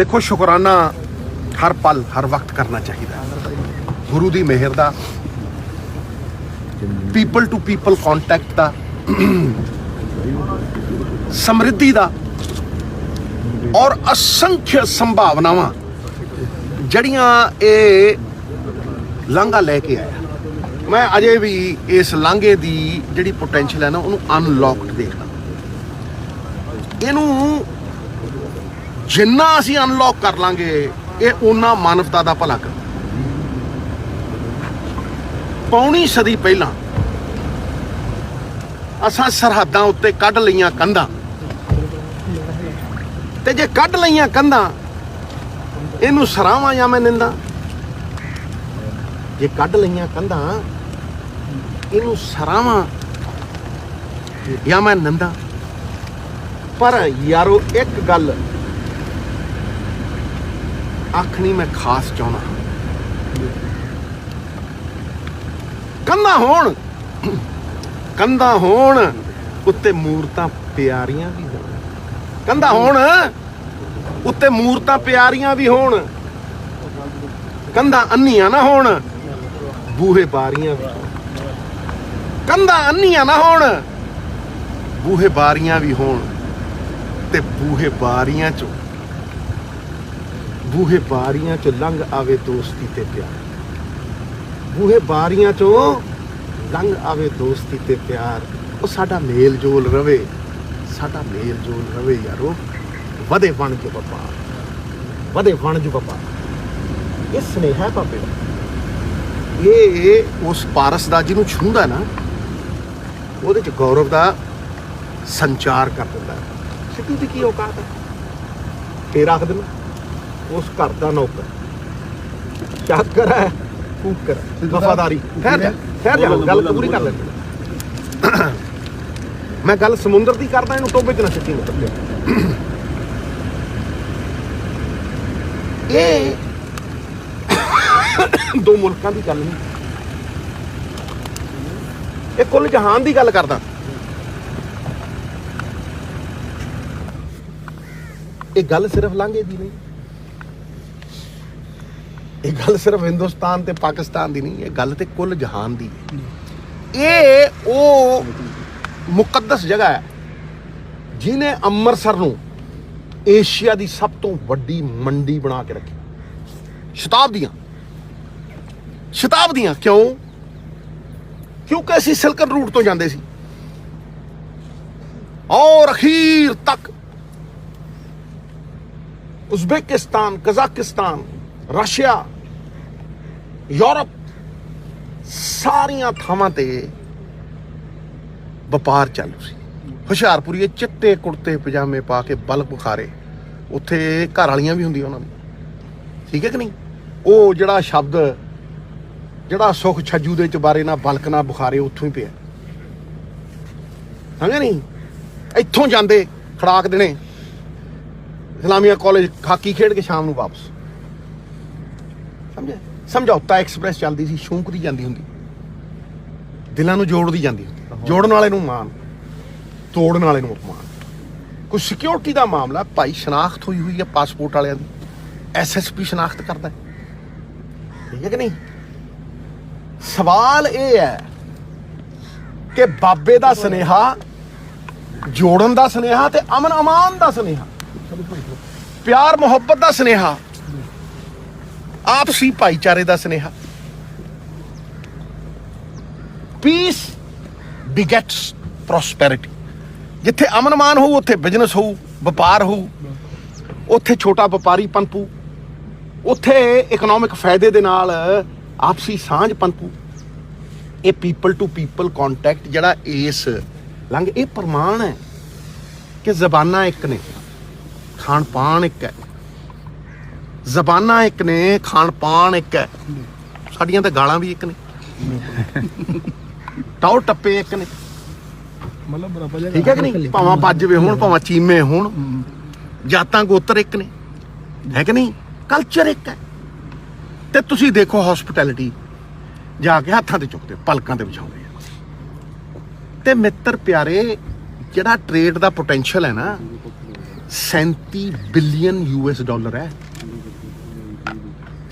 ਦੇਖੋ, ਸ਼ੁਕਰਾਨਾ ਹਰ ਪਲ, ਹਰ ਵਕਤ ਕਰਨਾ ਚਾਹੀਦਾ ਗੁਰੂ ਦੀ ਮਿਹਰ ਦਾ ਪੀਪਲ ਟੂ ਪੀਪਲ ਕੰਟੈਕਟ ਦਾ, ਸਮਰਿੱਧੀ ਦਾ, ਔਰ ਅਸੰਖ ਸੰਭਾਵਨਾਵਾਂ ਜੜੀਆਂ ਇਹ ਲਾਂਘਾ ਲੈ ਕੇ ਆਇਆ। ਮੈਂ ਅਜੇ ਵੀ ਇਸ ਲਾਂਘੇ ਦੀ ਜਿਹੜੀ ਪੋਟੈਂਸ਼ੀਅਲ ਹੈ ਨਾ, ਉਹਨੂੰ ਅਨਲੌਕਡ ਦੇਖਦਾ। ਇਹਨੂੰ ਜਿੰਨਾ ਅਸੀਂ ਅਨਲੌਕ ਕਰ ਲਾਂਗੇ, ਇਹ ਉਹਨਾਂ ਮਾਨਵਤਾ ਦਾ ਭਲਾ ਕਰ। ਪੌਣੀ ਸਦੀ ਪਹਿਲਾਂ ਅਸਾਂ ਸਰਹੱਦਾਂ ਉੱਤੇ ਕੱਢ ਲਈਆਂ ਕੰਧਾਂ। ਤੇ ਜੇ ਕੱਢ ਲਈਆਂ ਕੰਧਾਂ, ਇਹਨੂੰ ਸਰਾਵਾਂ ਜਾਂ ਮੈਂ ਨਿੰਦਾ? ਜੇ ਕੱਢ ਲਈਆਂ ਕੰਧਾਂ, ਇਹਨੂੰ ਸਰਾਵਾਂ ਜਾਂ ਮੈਂ ਨਿੰਦਾ? ਪਰ ਯਾਰੋ, ਇੱਕ ਗੱਲ ਆਖਣੀ ਮੈਂ ਖਾਸ ਚਾਹਣਾ ਕੰਧਾਂ ਹੋਣ। ਕੰਧਾਂ ਹੋਣ, ਉੱਤੇ ਮੂਰਤਾਂ ਪਿਆਰੀਆਂ ਵੀ ਹੋਣ। ਕੰਧਾਂ ਹੋਣ, ਉੱਤੇ ਮੂਰਤਾਂ ਪਿਆਰੀਆਂ ਵੀ ਹੋਣ। ਕੰਧਾਂ ਅੰਨੀਆਂ ਨਾ ਹੋਣ, ਬੂਹੇ ਬਾਰੀਆਂ ਵੀ ਹੋਣ। ਕੰਧਾਂ ਅੰਨੀਆਂ ਨਾ ਹੋਣ, ਬੂਹੇ ਬਾਰੀਆਂ ਵੀ ਹੋਣ ਤੇ ਬੂਹੇ ਬਾਰੀਆਂ ਚੋਂ ਬੂਹੇ ਬਾਰੀਆਂ ਚੋਂ ਲੰਘ ਆਵੇ ਦੋਸਤੀ ਤੇ ਪਿਆਰ। ਬੂਹੇ ਬਾਰੀਆਂ ਚੋਂ ਲੰਘ ਆਵੇ ਦੋਸਤੀ ਤੇ ਪਿਆਰ। ਉਹ ਸਾਡਾ ਮੇਲ ਜੋਲ ਰਵੇ, ਸਾਡਾ ਮੇਲ ਜੋਲ ਰਵੇ ਯਾਰੋ। ਵਧੇ ਬਣ ਜੋ ਵਪਾਰ, ਵਧੇ ਬਣ ਜੋ ਵਪਾਰ। ਇਹ ਸਨੇਹਾ ਹੈ ਬਾਬੇ ਦਾ। ਇਹ ਉਸ ਪਾਰਸ ਦਾ ਜਿਹਨੂੰ ਛੂੰਦਾ ਨਾ, ਉਹਦੇ ਚ ਗੌਰਵ ਦਾ ਸੰਚਾਰ ਕਰ ਦਿੰਦਾ। ਸਿੱਧੂ ਦੀ ਕੀ ਔਕਾਤ ਹੈ ਤੇ ਰੱਖ ਦੇਣਾ ਉਸ ਘਰ ਦਾ ਨੌਕਰ। ਚਾਕਰ ਹੈ ਕੂਕਰ ਵਫਾਦਾਰੀ। ਜਾ ਠਹਿਰ ਜਾ ਗੱਲ ਪੂਰੀ ਕਰ ਲੈ। ਮੈਂ ਗੱਲ ਸਮੁੰਦਰ ਦੀ ਕਰਦਾ ਇਹਨੂੰ ਟੋਬੇ 'ਚ ਨਾ ਸਿੱਟੀ ਮਤਲਬ ਇਹ ਦੋ ਮੁਲਕਾਂ ਦੀ ਗੱਲ ਨਹੀਂ। ਇਹ ਕੁੱਲ ਜਹਾਨ ਦੀ ਗੱਲ ਕਰਦਾ। ਇਹ ਗੱਲ ਸਿਰਫ ਲਾਂਘੇ ਦੀ ਨਹੀਂ। ਇਹ ਗੱਲ ਸਿਰਫ ਹਿੰਦੁਸਤਾਨ ਤੇ ਪਾਕਿਸਤਾਨ ਦੀ ਨਹੀਂ ਇਹ ਗੱਲ ਤੇ ਕੁੱਲ ਜਹਾਨ ਦੀ ਹੈ। ਇਹ ਉਹ ਮੁਕੱਦਸ ਜਗ੍ਹਾ ਹੈ ਜਿਨੇ ਅੰਮ੍ਰਿਤਸਰ ਨੂੰ ਏਸ਼ੀਆ ਦੀ ਸਭ ਤੋਂ ਵੱਡੀ ਮੰਡੀ ਬਣਾ ਕੇ ਰੱਖੀ। ਸ਼ਤਾਬਦੀਆਂ। ਸ਼ਤਾਬਦੀਆਂ ਕਿਉਂ? ਕਿਉਂਕਿ ਅਸੀਂ ਸਿਲਕਨ ਰੂਟ ਤੋਂ ਜਾਂਦੇ ਸੀ। ਔਰ ਅਖੀਰ ਤੱਕ ਉਜ਼ਬੇਕਿਸਤਾਨ ਕਜ਼ਾਕਿਸਤਾਨ ਰਸ਼ੀਆ, ਯੂਰਪ, ਸਾਰੀਆਂ ਥਾਵਾਂ ਤੇ ਵਪਾਰ ਚੱਲੂ ਸੀ। ਹੁਸ਼ਿਆਰਪੁਰੀਏ ਚਿੱਟੇ ਕੁੜਤੇ, ਪਜਾਮੇ ਪਾ ਕੇ ਬਲਕ ਬੁਖਾਰੇ। ਉੱਥੇ ਘਰ ਵਾਲੀਆਂ ਵੀ ਹੁੰਦੀਆਂ ਉਹਨਾਂ ਦੀ ਠੀਕ ਹੈ ਕਿ ਨਹੀਂ? ਉਹ ਜਿਹੜਾ ਸ਼ਬਦ, ਜਿਹੜਾ ਸੁਖ ਛੱਜੂ ਦੇ ਚ ਨਾਲ ਬਲਕ ਨਾ ਬੁਖਾਰੇ, ਉੱਥੋਂ ਹੀ ਪਿਆ। ਸਮਝਿਆ ਨਹੀਂ? ਇੱਥੋਂ ਜਾਂਦੇ ਖੜਾਕ ਦੇਣੇ। ਇਸਲਾਮੀਆ ਕਾਲਜ ਹਾਕੀ ਖੇਡ ਕੇ ਸ਼ਾਮ ਨੂੰ ਵਾਪਸ। ਸਮਝਿਆ? ਸਮਝੌਤਾ ਐਕਸਪ੍ਰੈਸ ਚੱਲਦੀ ਸੀ ਸ਼ੌਂਕ ਦੀ ਜਾਂਦੀ ਹੁੰਦੀ। ਦਿਲਾਂ ਨੂੰ ਜੋੜਦੀ ਜਾਂਦੀ ਹੁੰਦੀ। ਜੋੜਨ ਵਾਲੇ ਨੂੰ ਮਾਨ ਤੋੜਨ ਵਾਲੇ ਨੂੰ ਅਪਮਾਨ। ਕੋਈ ਸਿਕਿਉਰਿਟੀ ਦਾ ਮਾਮਲਾ ਭਾਈ ਸ਼ਨਾਖਤ ਹੋਈ ਹੋਈ ਹੈ ਪਾਸਪੋਰਟ ਵਾਲਿਆਂ ਦੀ। ਐਸਐਸਪੀ ਸ਼ਨਾਖਤ ਕਰਦਾ ਹੈ। ਠੀਕ ਹੈ ਕਿ ਨਹੀਂ? ਸਵਾਲ ਇਹ ਹੈ ਕਿ ਬਾਬੇ ਦਾ ਸਨੇਹਾ ਜੋੜਨ ਦਾ ਸਨੇਹਾ ਤੇ ਅਮਨ ਅਮਾਨ ਦਾ ਸਨੇਹਾ। ਪਿਆਰ ਮੁਹੱਬਤ ਦਾ ਸਨੇਹਾ। ਆਪਸੀ ਭਾਈਚਾਰੇ ਦਾ ਸਨੇਹਾ। ਪੀਸ ਬਿਗੇਟਸ ਪ੍ਰੋਸਪੈਰਿਟੀ ਜਿੱਥੇ ਅਮਨ ਮਾਨ ਹੋਊ, ਉੱਥੇ ਬਿਜ਼ਨਸ ਹੋਊ, ਵਪਾਰ ਹੋਊ, ਉੱਥੇ ਛੋਟਾ ਵਪਾਰੀ ਪਨਪੂ ਉੱਥੇ ਇਕਨੋਮਿਕ ਫਾਇਦੇ ਦੇ ਨਾਲ ਆਪਸੀ ਸਾਂਝ ਪਨਪੂ ਇਹ ਪੀਪਲ ਟੂ ਪੀਪਲ ਕੰਟੈਕਟ ਜਿਹੜਾ ਇਸ ਲੰਘ, ਇਹ ਪ੍ਰਮਾਣ ਹੈ ਕਿ ਜ਼ਬਾਨਾਂ ਇੱਕ ਨੇ ਖਾਣ ਪਾਣ ਇੱਕ ਹੈ। ਜ਼ਬਾਨਾਂ ਇੱਕ ਨੇ ਖਾਣ ਪਾਣ ਇੱਕ ਹੈ। ਸਾਡੀਆਂ ਤਾਂ ਗਾਲਾਂ ਵੀ ਇੱਕ ਨੇ। ਟਾਉ ਟੱਪੇ ਇੱਕ ਨੇ। ਮਤਲਬ ਬਰਾਬਰ ਜਿਹਾ ਠੀਕ ਹੈ ਕਿ ਨਹੀਂ? ਭਾਵਾਂ ਬੱਜਵੇ ਹੋਣ ਭਾਵਾਂ ਚੀਮੇ ਹੋਣ। ਜਾਤਾਂ ਗੋਤਰ ਇੱਕ ਨੇ। ਹੈ ਕਿ ਨਹੀਂ? ਕਲਚਰ ਇੱਕ ਹੈ। ਤੇ ਤੁਸੀਂ ਦੇਖੋ ਹਸਪਿਟੈਲਿਟੀ ਜਾ ਕੇ ਹੱਥਾਂ ਤੇ ਚੁੱਕਦੇ ਪਲਕਾਂ ਤੇ ਵਿਛਾਉਂਦੇ ਆ ਤੇ ਮਿੱਤਰ ਪਿਆਰੇ ਜਿਹੜਾ ਟ੍ਰੇਡ ਦਾ ਪੋਟੈਂਸ਼ੀਅਲ ਹੈ ਨਾ 37 ਬਿਲੀਅਨ ਯੂਐਸ ਡਾਲਰ ਹੈ।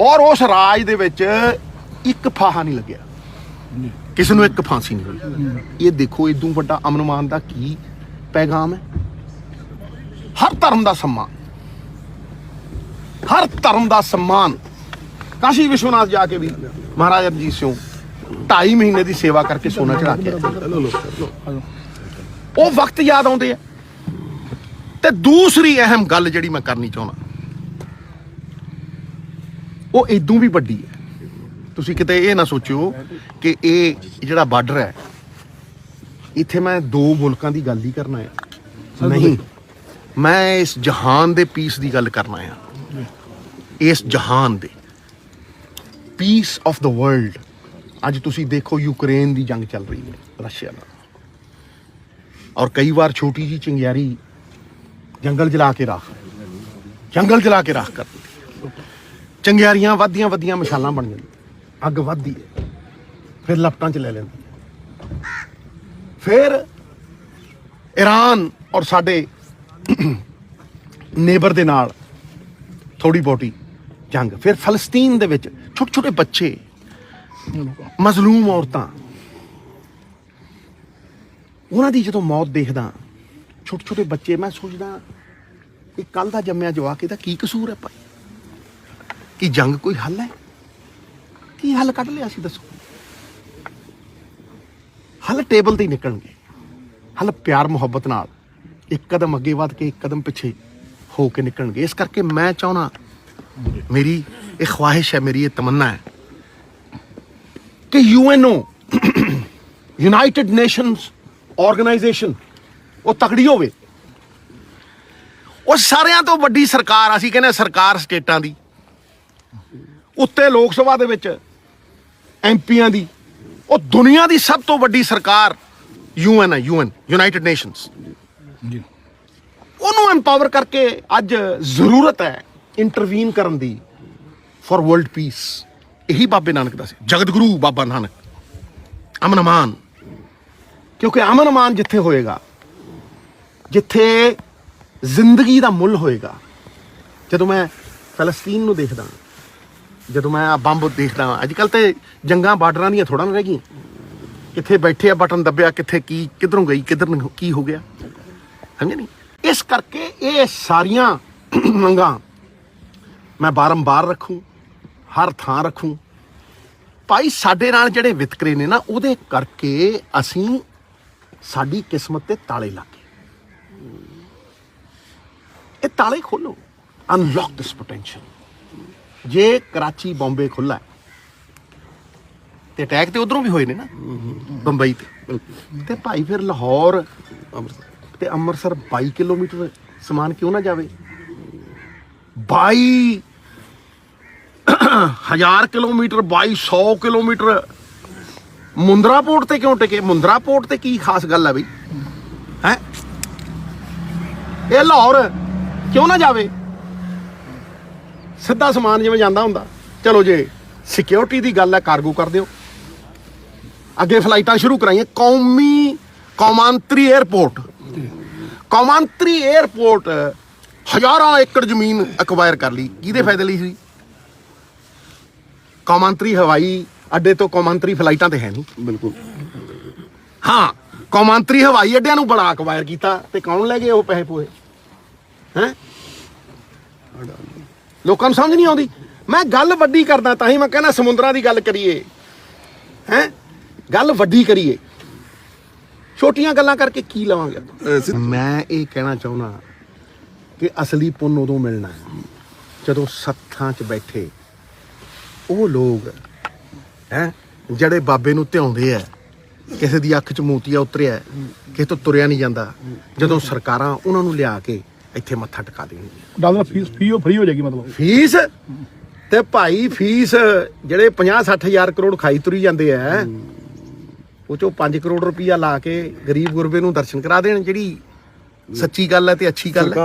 ਔਰ ਉਸ ਰਾਜ ਦੇ ਵਿੱਚ ਇੱਕ ਫਾਹਾ ਨਹੀਂ ਲੱਗਿਆ। ਕਿਸੇ ਨੂੰ ਇੱਕ ਫਾਂਸੀ ਨਹੀਂ ਹੋਈ। ਇਹ ਦੇਖੋ, ਇਦੋਂ ਵੱਡਾ ਅਮਨਮਾਨ ਦਾ ਕੀ ਪੈਗਾਮ ਹੈ? ਹਰ ਧਰਮ ਦਾ ਸਨਮਾਨ। ਹਰ ਧਰਮ ਦਾ ਸਨਮਾਨ। ਕਾਸ਼ੀ ਵਿਸ਼ਵਨਾਥ ਜਾ ਕੇ ਵੀ ਮਹਾਰਾਜਾ ਰਣਜੀਤ ਸਿੰਘ 2.5 ਮਹੀਨੇ ਦੀ ਸੇਵਾ ਕਰਕੇ ਸੋਨਾ ਚੜਾ ਕੇ ਉਹ ਵਕਤ ਯਾਦ ਆਉਂਦੇ ਆ। ਤੇ ਦੂਸਰੀ ਅਹਿਮ ਗੱਲ ਜਿਹੜੀ ਮੈਂ ਕਰਨੀ ਚਾਹੁੰਦਾ ਉਹ ਇਦੋਂ ਵੀ ਵੱਡੀ ਹੈ। ਤੁਸੀਂ ਕਿਤੇ ਇਹ ਨਾ ਸੋਚਿਓ ਕਿ ਇਹ ਜਿਹੜਾ ਬਾਰਡਰ ਹੈ ਇੱਥੇ ਮੈਂ ਦੋ ਮੁਲਕਾਂ ਦੀ ਗੱਲ ਹੀ ਕਰਨਾ ਹੈ ਨਹੀਂ ਮੈਂ ਇਸ ਜਹਾਨ ਦੇ ਪੀਸ ਦੀ ਗੱਲ ਕਰਨਾ ਹੈ ਇਸ ਜਹਾਨ ਦੇ ਪੀਸ ਆਫ ਦਾ ਵਰਲਡ ਅੱਜ ਤੁਸੀਂ ਦੇਖੋ ਯੂਕਰੇਨ ਦੀ ਜੰਗ ਚੱਲ ਰਹੀ ਹੈ ਰਸ਼ੀਆ ਨਾਲ। ਔਰ ਕਈ ਵਾਰ ਛੋਟੀ ਜੀ ਚਿੰਗਿਆਰੀ ਜੰਗਲ ਜਲਾ ਕੇ ਰੱਖ ਜੰਗਲ ਜਲਾ ਕੇ ਰੱਖ ਕਰ ਦਿੰਦੀ ਚੰਗਿਆਰੀਆਂ ਵੱਧਦੀਆਂ ਵੱਧਦੀਆਂ ਮਸ਼ਾਲਾਂ ਬਣ ਜਾਂਦੀਆਂ। ਅੱਗ ਵੱਧਦੀ ਹੈ। ਫਿਰ ਲਪਟਾਂ ਚ ਲੈ ਲੈਂਦੀ ਹੈ। ਫਿਰ ਈਰਾਨ ਔਰ ਸਾਡੇ ਨੇਬਰ ਦੇ ਨਾਲ ਥੋੜੀ ਬੋਟੀ ਜੰਗ। ਫਿਰ ਫਲਸਤੀਨ ਦੇ ਵਿੱਚ ਛੋਟੇ ਛੋਟੇ ਬੱਚੇ, ਮਜ਼ਲੂਮ ਔਰਤਾਂ, ਉਹਨਾਂ ਦੀ ਜਦੋਂ ਮੌਤ ਦੇਖਦਾ, ਛੋਟੇ ਛੋਟੇ ਬੱਚੇ, ਮੈਂ ਸੋਚਦਾ, ਇਹ ਕੱਲ ਦਾ ਜੰਮਿਆ ਜਵਾਕ, ਇਹਦਾ ਕੀ ਕਸੂਰ ਹੈ ਭਾਈ? ਕਿ ਜੰਗ ਕੋਈ ਹੱਲ ਹੈ? ਕੀ ਹੱਲ ਕੱਢ ਲਿਆ ਸੀ ਦੱਸੋ? ਹੱਲ ਟੇਬਲ ਤੇ ਹੀ ਨਿਕਲਣਗੇ। ਹੱਲ ਪਿਆਰ ਮੁਹੱਬਤ ਨਾਲ। ਇੱਕ ਕਦਮ ਅੱਗੇ ਵੱਧ ਕੇ ਇੱਕ ਕਦਮ ਪਿੱਛੇ ਹੋ ਕੇ ਨਿਕਲਣਗੇ। ਇਸ ਕਰਕੇ ਮੈਂ ਚਾਹਣਾ ਮੇਰੀ ਇਹ ਖਵਾਹਿਸ਼ ਹੈ, ਮੇਰੀ ਇਹ ਤਮੰਨਾ ਹੈ ਕਿ ਯੂਐਨਓ, ਯੂਨਾਈਟਿਡ ਨੇਸ਼ਨਸ ਆਰਗੇਨਾਈਜੇਸ਼ਨ, ਉਹ ਤਕੜੀ ਹੋਵੇ। ਉਹ ਸਾਰਿਆਂ ਤੋਂ ਵੱਡੀ ਸਰਕਾਰ ਅਸੀਂ ਕਹਿੰਦੇ ਸਰਕਾਰ ਸਟੇਟਾਂ ਦੀ। ਉੱਤੇ ਲੋਕ ਸਭਾ ਦੇ ਵਿੱਚ ਐਮਪੀਆਂ ਦੀ ਉਹ ਦੁਨੀਆ ਦੀ ਸਭ ਤੋਂ ਵੱਡੀ ਸਰਕਾਰ ਯੂਐਨ ਹੈ ਯੂਐਨ ਯੂਨਾਈਟਿਡ ਨੇਸ਼ਨਸ ਜੀ। ਉਹਨੂੰ ਐਮਪਾਵਰ ਕਰਕੇ ਅੱਜ ਜ਼ਰੂਰਤ ਹੈ ਇੰਟਰਵੀਨ ਕਰਨ ਦੀ ਫॉर ਵਰਲਡ ਪੀਸ ਇਹੀ ਬਾਬੇ ਨਾਨਕ ਦਾ ਸੀ। ਜਗਤ ਗੁਰੂ ਬਾਬਾ ਨਾਨਕ ਅਮਨ ਅਮਾਨ ਕਿਉਂਕਿ ਅਮਨ ਅਮਾਨ ਜਿੱਥੇ ਹੋਏਗਾ ਜਿੱਥੇ ਜ਼ਿੰਦਗੀ ਦਾ ਮੁੱਲ ਹੋਏਗਾ ਜਦੋਂ ਮੈਂ ਫਲਸਤੀਨ ਨੂੰ ਦੇਖਦਾ ਜਦੋਂ ਮੈਂ ਆ ਬੰਬ ਦੇਖਦਾ ਅੱਜ ਕੱਲ ਤੇ ਜੰਗਾਂ ਬਾਰਡਰਾਂ ਦੀਆਂ ਥੋੜਾ ਨਾ ਰਹਿ ਗਈਆਂ। ਕਿੱਥੇ ਬੈਠੇ ਆ, ਬਟਨ ਦੱਬਿਆ, ਕਿੱਥੇ ਕੀ, ਕਿੱਧਰੋਂ ਗਈ, ਕਿੱਧਰ ਨੂੰ ਕੀ ਹੋ ਗਿਆ। ਸਮਝੇ ਨਹੀਂ? ਇਸ ਕਰਕੇ ਇਹ ਸਾਰੀਆਂ ਮੰਗਾਂ ਮੈਂ ਬਾਰੰਬਾਰ ਰੱਖੂੰ, ਹਰ ਥਾਂ ਰੱਖੂੰ। ਭਾਈ, ਸਾਡੇ ਨਾਲ ਜਿਹੜੇ ਵਿਤਕਰੇ ਨੇ ਨਾ, ਉਹਦੇ ਕਰਕੇ ਅਸੀਂ ਸਾਡੀ ਕਿਸਮਤ ਤੇ ਤਾਲੇ ਲੱਗੇ। ਇਹ ਤਾਲੇ ਖੋਲੋ। ਅਨਲੌਕ ਦਿਸ ਪੋਟੈਂਸ਼ੀਅਲ ਜੇ ਕਰਾਚੀ, ਬੰਬੇ ਖੁੱਲਾ ਤੇ ਅਟੈਕ ਤੇ ਉਧਰੋਂ ਵੀ ਹੋਏ ਨੇ ਨਾ, ਬੰਬਈ ਤੇ। ਤੇ ਭਾਈ ਫਿਰ ਲਾਹੌਰ ਅੰਮ੍ਰਿਤਸਰ ਤੇ ਅੰਮ੍ਰਿਤਸਰ 22 ਕਿਲੋਮੀਟਰ ਸਮਾਨ ਕਿਉਂ ਨਾ ਜਾਵੇ? 22 ਹਜ਼ਾਰ ਕਿਲੋਮੀਟਰ 2200 ਕਿਲੋਮੀਟਰ। ਮੁੰਦਰਾ ਪੋਰਟ ਤੇ ਕਿਉਂ ਟਿਕੇ? ਮੁੰਦਰਾ ਪੋਰਟ ਤੇ ਕੀ ਖਾਸ ਗੱਲ ਹੈ ਬਈ? ਹੈ? ਇਹ ਲਾਹੌਰ ਕਿਉਂ ਨਾ ਜਾਵੇ? ਸਿੱਧਾ ਸਮਾਨ ਜਿਵੇਂ ਜਾਂਦਾ ਹੁੰਦਾ। ਚਲੋ ਜੇ ਸਿਕਿਉਰਿਟੀ ਦੀ ਗੱਲ ਹੈ ਕਾਰਗੋ ਕਰ ਦਿਓ ਅੱਗੇ ਫਲਾਈਟਾਂ ਸ਼ੁਰੂ ਕਰਾਈਆਂ। ਕੌਮੀ ਕੌਮਾਂਤਰੀ 에ਅਰਪੋਰਟ ਕੌਮਾਂਤਰੀ 에ਅਰਪੋਰਟ ਹਜ਼ਾਰਾਂ ਏਕੜ ਜ਼ਮੀਨ ਅਕਵਾਇਰ ਕਰ ਲਈ। ਕਿਹਦੇ ਫਾਇਦੇ ਲਈ ਸੀ? ਕੌਮਾਂਤਰੀ ਹਵਾਈ ਅੱਡੇ ਤੋਂ ਕੌਮਾਂਤਰੀ ਫਲਾਈਟਾਂ ਤੇ ਹੈ ਨਹੀਂ। ਬਿਲਕੁਲ। ਹਾਂ ਕੌਮਾਂਤਰੀ ਹਵਾਈ ਅੱਡਿਆਂ ਨੂੰ ਬੜਾ ਅਕਵਾਇਰ ਕੀਤਾ। ਤੇ ਕੌਣ ਲੈ ਗਏ ਉਹ ਪੈਸੇ ਪੂਏ ਹੈ? ਲੋਕਾਂ ਨੂੰ ਸਮਝ ਨਹੀਂ ਆਉਂਦੀ। ਮੈਂ ਗੱਲ ਵੱਡੀ ਕਰਦਾ ਤਾਂ ਹੀ ਮੈਂ ਕਹਿੰਦਾ ਸਮੁੰਦਰਾਂ ਦੀ ਗੱਲ ਕਰੀਏ। ਹੈ? ਗੱਲ ਵੱਡੀ ਕਰੀਏ। ਛੋਟੀਆਂ ਗੱਲਾਂ ਕਰਕੇ ਕੀ ਲਵਾਂਗੇ? ਮੈਂ ਇਹ ਕਹਿਣਾ ਚਾਹੁੰਦਾ ਕਿ ਅਸਲੀ ਪੁੰਨ ਉਦੋਂ ਮਿਲਣਾ ਹੈ ਜਦੋਂ ਸੱਥਾਂ 'ਚ ਬੈਠੇ ਉਹ ਲੋਕ ਹੈ ਜਿਹੜੇ ਬਾਬੇ ਨੂੰ ਧਿਆਉਂਦੇ ਆ ਕਿਸੇ ਦੀ ਅੱਖ 'ਚ ਮੋਤੀਆ ਉਤਰਿਆ ਕਿਸੇ ਤੋਂ ਤੁਰਿਆ ਨਹੀਂ ਜਾਂਦਾ। ਜਦੋਂ ਸਰਕਾਰਾਂ ਉਹਨਾਂ ਨੂੰ ਲਿਆ ਕੇ ਇੱਥੇ ਮੱਥਾ ਟਿਕਾ ਦੇਣਗੇ। ਡਾਲਰ ਫੀਸ ਫੀ ਉਹ ਫ੍ਰੀ ਹੋ ਜਾਏਗੀ ਮਤਲਬ। ਫੀਸ? ਤੇ ਭਾਈ ਫੀਸ ਜਿਹੜੇ 50 60 ਹਜ਼ਾਰ ਕਰੋੜ ਖਾਈ ਤੁਰੀ ਜਾਂਦੇ ਆ ਉਹ ਚੋਂ 5 ਕਰੋੜ ਰੁਪਈਆ ਲਾ ਕੇ ਗਰੀਬ ਗੁਰਬੇ ਨੂੰ ਦਰਸ਼ਨ ਕਰਾ ਦੇਣ ਜਿਹੜੀ ਸੱਚੀ ਗੱਲ ਹੈ ਤੇ ਅੱਛੀ ਗੱਲ ਹੈ।